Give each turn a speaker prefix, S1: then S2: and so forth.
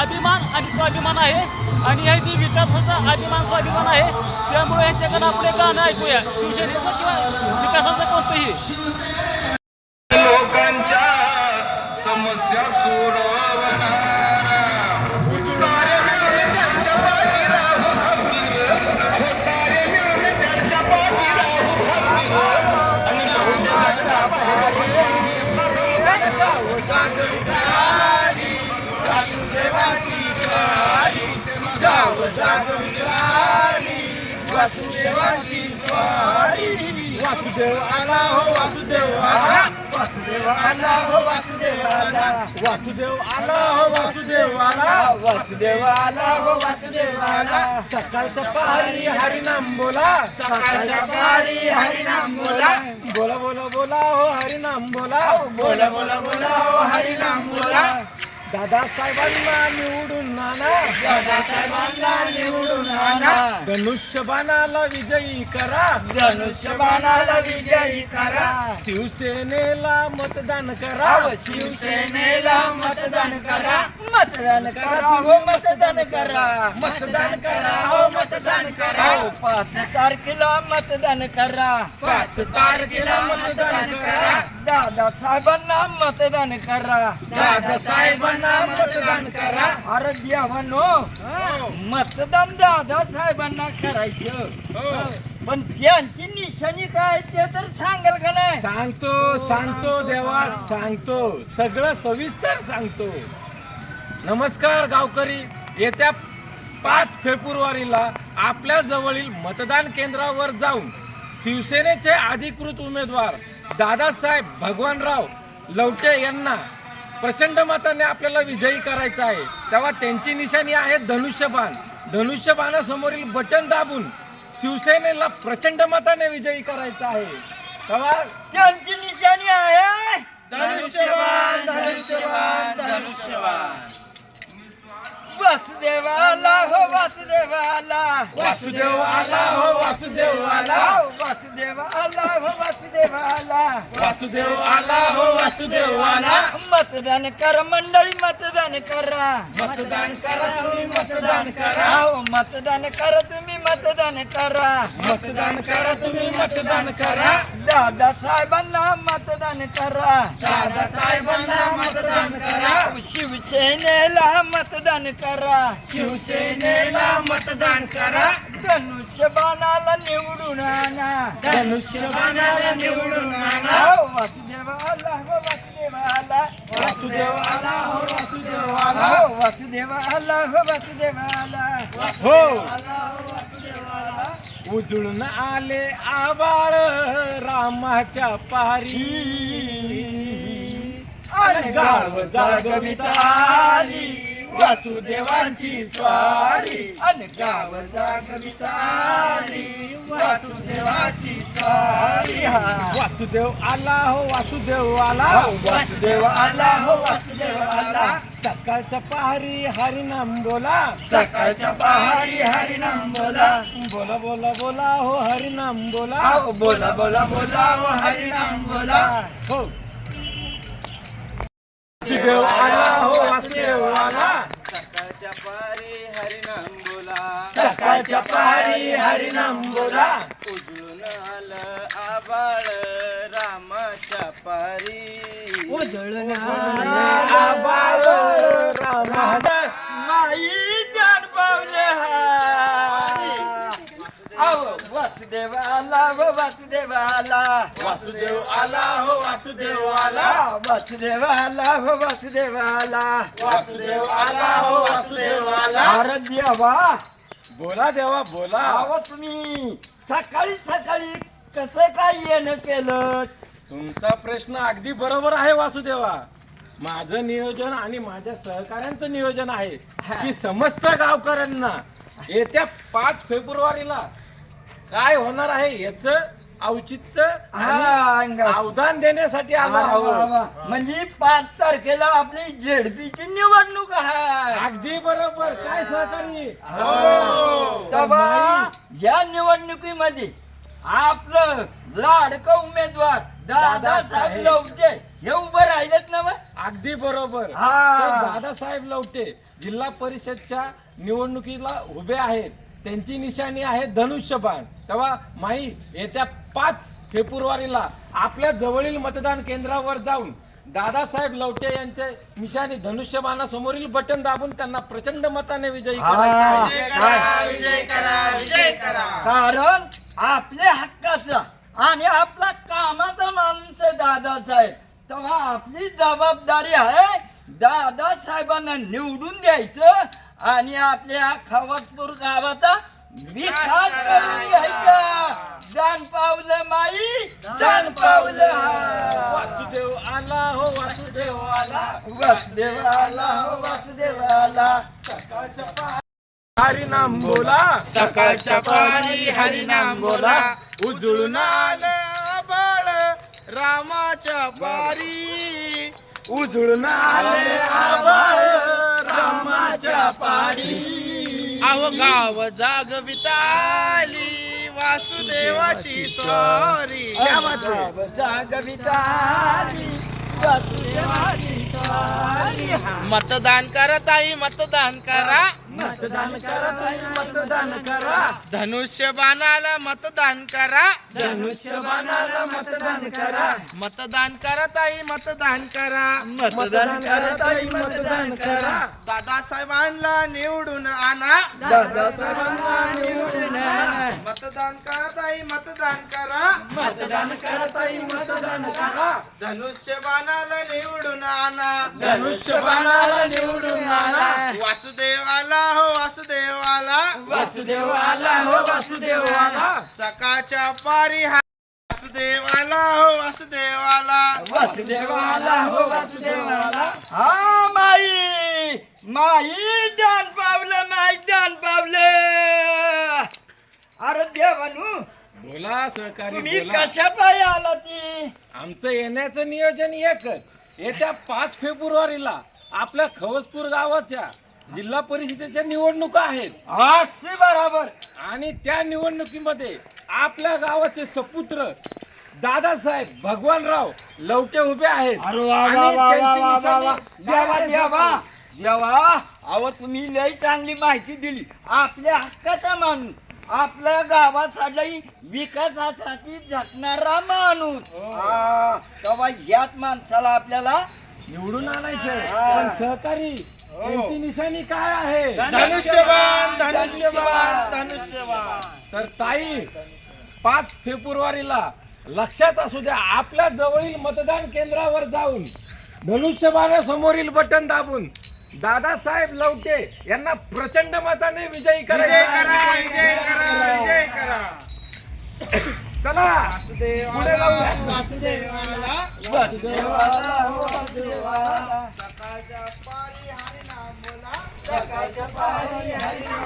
S1: अभिमान आणि स्वाभिमान आहे. आणि हे जी विकासाचा अभिमान स्वाभिमान आहे. त्यामुळे यांच्याकडे आपण एक गाणं ऐकूया. शिवसेनेचं किंवा विकासाचं कोणतंही.
S2: वासुदेव आला हो वासुदेव आला. वासुदेव आला हो वासुदेव आला. वासुदेव आला हो वासुदेव आला.
S3: वासुदेव आला हो वासुदेव आला.
S2: सकाळच्या पहारी हरिनाम बोला.
S3: सकाळच्या पारी हरिनाम बोला.
S2: बोला बोला बोला हो हरिनाम बोला.
S3: बोला बोला बोला हो हरिनाम बोला.
S2: दादासाहेबांना निवडून आणा.
S3: दादासाहेबांना निवडून आणा.
S2: धनुष्यबाणाला विजयी करा.
S3: धनुष्यबाणाला विजयी करा.
S2: शिवसेनेला मतदान करा.
S3: शिवसेनेला मतदान करा. मतदान करा हो मतदान करा.
S2: मतदान करा हो मतदान करा.
S3: अहो, पाच तारखेला मतदान करा.
S2: पाच तारखेला मतदान करा.
S3: दादा साहेबांना मतदान करा.
S2: दादासाहेबांना मतदान करा.
S3: अरे देवानो मतदान दादा साहेबांना करायचं. पण त्यांची निशाणी काय ते तर सांगाल का नाही?
S2: सांगतो सांगतो देवा सांगतो. सगळं सविस्तर सांगतो. नमस्कार गावकरी. येत्या पाच फेब्रुवारीला आपल्या जवळील मतदान केंद्रावर जाऊन शिवसेनेचे अधिकृत उमेदवार दादासाहेब भगवानराव लवटे यांना प्रचंड मताने आपल्याला विजयी करायचं आहे. तेव्हा त्यांची निशाणी आहे धनुष्यबाण. धनुष्यबाणासमोरील बटन दाबून शिवसेनेला प्रचंड मताने विजयी करायचं आहे. तेव्हा
S3: त्यांची निशाणी आहे.
S2: धनुष्यबाण धनुष्यबाण धनुष्यबाण.
S3: वासुदेवाला हो वासुदेवाला
S2: वासुदेव आला हो वासुदेव आला.
S3: हो, वासुदेवाला हो वासुदेवाला
S2: वासुदेव आला हो वासुदेव आला.
S3: मतदान करा मंडळी मतदान करा.
S2: मतदान करा तुम्ही मतदान करा.
S3: हो मतदान करा तुम्ही. मतदान करा।
S2: मतदान करा तुम्ही मतदान करा।
S3: दादा साहेबांना मतदान करा।
S2: दादा साहेबांना मतदान करा।
S3: शिवसेनेला मतदान करा।
S2: शिवसेनेला मतदान करा।
S3: धनुष्यबाणाला निवडून आणा।
S2: धनुष्यबाणाला निवडून आणा।
S3: हो, वासुदेवाला हो वासुदेवाला।
S2: वासुदेव आला हो वासुदेव आला
S3: हो वासुदेवाला हो वासुदेवाला।
S2: हो। उजळून आले आबाळ रामाच्या पारी.
S3: अरे गाव जागविताली वासुदेवांची स्वारी. अन गाव जागविताली वासुदेवाची स्वारी.
S2: वासुदेव आला हो वासुदेव आला.
S3: हो, वासुदेव आला हो वासुदेव आला.
S2: सकाळच्या पहारी हरिनाम बोला.
S3: सकाळच्या पहारी हरिनाम बोला.
S2: बोला बोला बोला हो हरिनाम बोला.
S3: बोला बोला बोला हो हरिनाम बोला.
S2: हो. वासुदेव आला हो वासुदेव आला.
S3: सकाळच्या पहारी हरिनाम बोला
S2: सकाळच्या पहारी हरिनाम बोला
S3: उजळून आलं आबाळ रामाच्या पारी. उजळून
S2: आबाळ रामा
S3: आव वासुदेव आला व वासुदेव आला
S2: वासुदेव आला हो वासुदेव आला
S3: आ, वासुदेव आला व वासुदेव आला
S2: वासुदेव आला हो वासुदेव आला
S3: अरे देवा.
S2: बोला देवा बोला.
S3: अहो तुम्ही सकाळी सकाळी कसं काय येणं केलं?
S2: तुमचा प्रश्न अगदी बरोबर आहे वासुदेवा. माझं नियोजन आणि माझ्या सहकाऱ्यांचं नियोजन आहे की समस्त गावकऱ्यांना येत्या पाच फेब्रुवारीला काय होणार आहे याच औचित्य आणि
S3: हा.
S2: अवदान देण्यासाठी आलो
S3: वा, वा,
S2: आहोत.
S3: वा. म्हणजे पाच तारखेला आपली झेडपीची निवडणूक आहे.
S2: अगदी बरोबर. काय सहकारी?
S3: तेव्हा या निवडणुकीमध्ये आपलं लाडकं उमेदवार दादासाहेब. लवटे हे उभं राहिलेत ना बा?
S2: अगदी बरोबर.
S3: हा.
S2: तर दादासाहेब लवटे जिल्हा परिषदच्या निवडणुकीला उभे आहेत. त्यांची निशाणी आहे धनुष्यबाण तेव्हा माई येत्या पाच फेब्रुवारीला आपल्या जवळील मतदान केंद्रावर जाऊन दादासाहेब लवटे यांचे निशाणी धनुष्यबाणासमोरील बटन दाबून त्यांना प्रचंड मताने विजयी. करायचे आहे.
S4: विजय करा विजय करा
S3: कारण आपल्या हक्काचा आणि आपला कामाचा माणूस आहे दादासाहेब तेव्हा आपली जबाबदारी आहे दादासाहेबांना निवडून द्यायचं आणि आपल्या खवासपूर गावाचा विकास करून घ्यायचा. दान पावलं माई दान पावलं हा.
S2: वासुदेव आला हो वासुदेव आला.
S3: वासुदेव आला हो वासुदेव आला.
S2: सकाळच्या हरिनाम बोला.
S4: सकाळच्या पारी हरिनाम बोला.
S2: उजळून
S4: आलं बाळ रामाच्या पारी.
S2: उजळून आले आभाळ रामाच्या पारी
S4: अहो गाव जागविताली वासुदेवाची
S2: आहे?
S3: जागविताली वासुदेवाची स्वारी.
S4: मतदान करा ताई मतदान करा
S2: मतदान करा ताई, मतदान करा.
S4: धनुष्य बाणाला मतदान करा.
S2: धनुष्यबाणाला मतदान करा.
S4: मतदान करा ताई मतदान करा.
S2: मतदान करा ताई, मतदान करा.
S4: दादासाहेबांना निवडून आणा.
S3: दादासाहेबांना निवडून आणा.
S4: मतदान करा ताई मतदान करा.
S2: मतदान करा ताई, मतदान करा.
S4: धनुष्य बाणाला निवडून आणा.
S2: धनुष्यबाणाला निवडून आणा.
S4: वासुदेव आला हो वासुदेव आला
S3: वासुदेव आला हो वासुदेव आला
S4: सकाळच्या पारी हा वासुदेव आला हो वासुदेव आला
S3: वासुदेव आला हो वासुदेव आला हा माई माई दान पावलं माई दान पावलं. अरे देवानू
S2: बोला सहकारी
S3: तुम्ही
S2: बोला.
S3: कशा पायी आला ती?
S2: आमचं येण्याचं नियोजन एकच. येत्या पाच फेब्रुवारीला आपल्या खवसपूर गावाच्या जिल्हा परिषदेच्या निवडणुका आहेत.
S3: अगदी बरोबर.
S2: आणि त्या निवडणुकीमध्ये आपल्या गावाचे सपुत्र दादासाहेब भगवानराव लवटे उभे आहेत.
S3: अरे वा वा
S2: आणि
S3: वा वा
S2: त्यांची
S3: वा वा
S2: निशाणी
S3: वा. देवा
S2: दादासाहेब
S3: देवा.
S2: लवटे.
S3: देवा अहो तुम्ही लई चांगली माहिती दिली. आपल्या हक्काचा माणूस आपल्या गावासाठी विकासासाठी झटणारा माणूस.
S2: हो.
S3: हा, तेव्हा याच माणसाला आपल्याला
S2: निवडून आणायचं
S3: हा.
S2: पण सहकारी त्यांची निशाणी काय आहे?
S4: धनुष्यबाण धनुष्यबाण. धनुष्यबाण
S2: तर ताई पाच फेब्रुवारीला लक्षात असू द्या आपल्या जवळील मतदान केंद्रावर जाऊन धनुष्यबाणासमोरील बटन दाबून दादासाहेब लवटे यांना प्रचंड मताने विजयी
S4: विजय
S2: करायचं चला. पुढे जाऊया.
S4: वासुदेवाला.
S3: हो
S4: सकाळच्या
S3: सकाळच्या पारी हरिनाम